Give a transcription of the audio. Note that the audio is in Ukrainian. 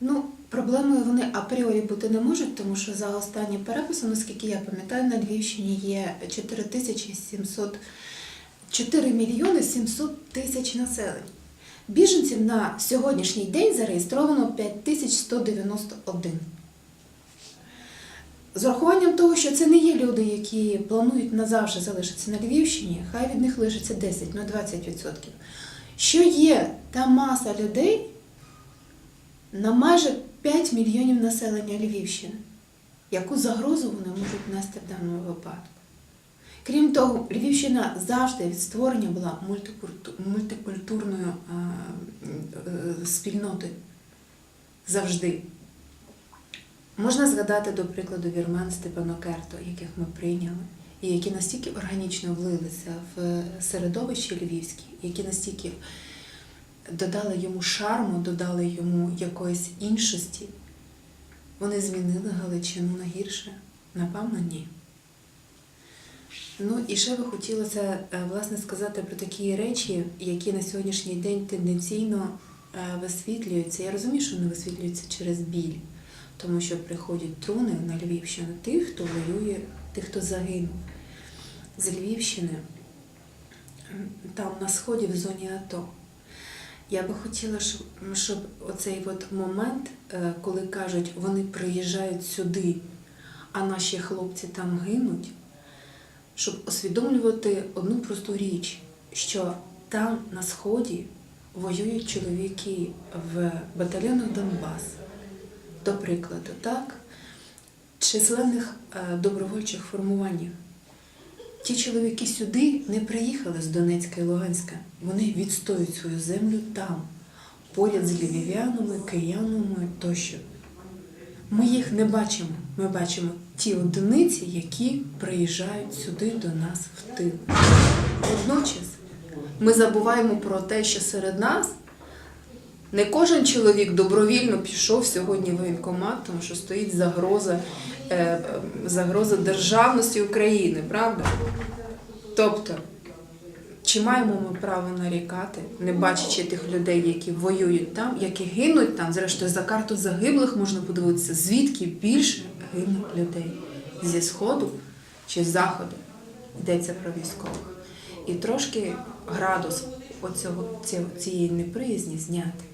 Ну, проблемою вони апріорі бути не можуть, тому що за останнім переписом, наскільки я пам'ятаю, на Львівщині є 4700, 4 мільйони 700 тисяч населення. Біженців на сьогоднішній день зареєстровано 5191. З урахуванням того, що це не є люди, які планують назавжди залишитися на Львівщині, хай від них лишиться 10, ну 20%. Що є та маса людей на майже 5 мільйонів населення Львівщини, яку загрозу вони можуть нести в даному випадку. Крім того, Львівщина завжди від створення була мультикультурною е, спільнотою. Завжди. Можна згадати, до прикладу, вірмен Степано Керто, яких ми прийняли, і які настільки органічно влилися в середовище львівське, які настільки додали йому шарму, додали йому якоїсь іншості. Вони змінили Галичину на гірше? Напевно, ні. Ну і ще би хотілося е, власне сказати про такі речі, які на сьогоднішній день тенденційно е, висвітлюються. Я розумію, що вони висвітлюються через біль, тому що приходять труни на Львівщину тих, хто воює, тих, хто загинув з Львівщини, там на сході в зоні АТО. Я би хотіла, щоб, щоб оцей от момент, е, коли кажуть, вони приїжджають сюди, а наші хлопці там гинуть, щоб усвідомлювати одну просту річ, що там на сході воюють чоловіки в батальйонах Донбас, до прикладу, так? численних е, добровольчих формуваннях. Ті чоловіки сюди не приїхали з Донецька і Луганська. Вони відстоюють свою землю там, поряд з львів'янами, киянами тощо. Ми їх не бачимо. Ми бачимо ті одиниці, які приїжджають сюди до нас в тил. Водночас ми забуваємо про те, що серед нас не кожен чоловік добровільно пішов сьогодні в воєнкомат, тому що стоїть загроза, е, загроза державності України, правда? Тобто, чи маємо ми право нарікати, не бачачи тих людей, які воюють там, які гинуть там, зрештою за карту загиблих можна подивитися, звідки більше гинуть людей зі сходу чи заходу йдеться про військових. І трошки градус оцього, цієї неприязні зняти.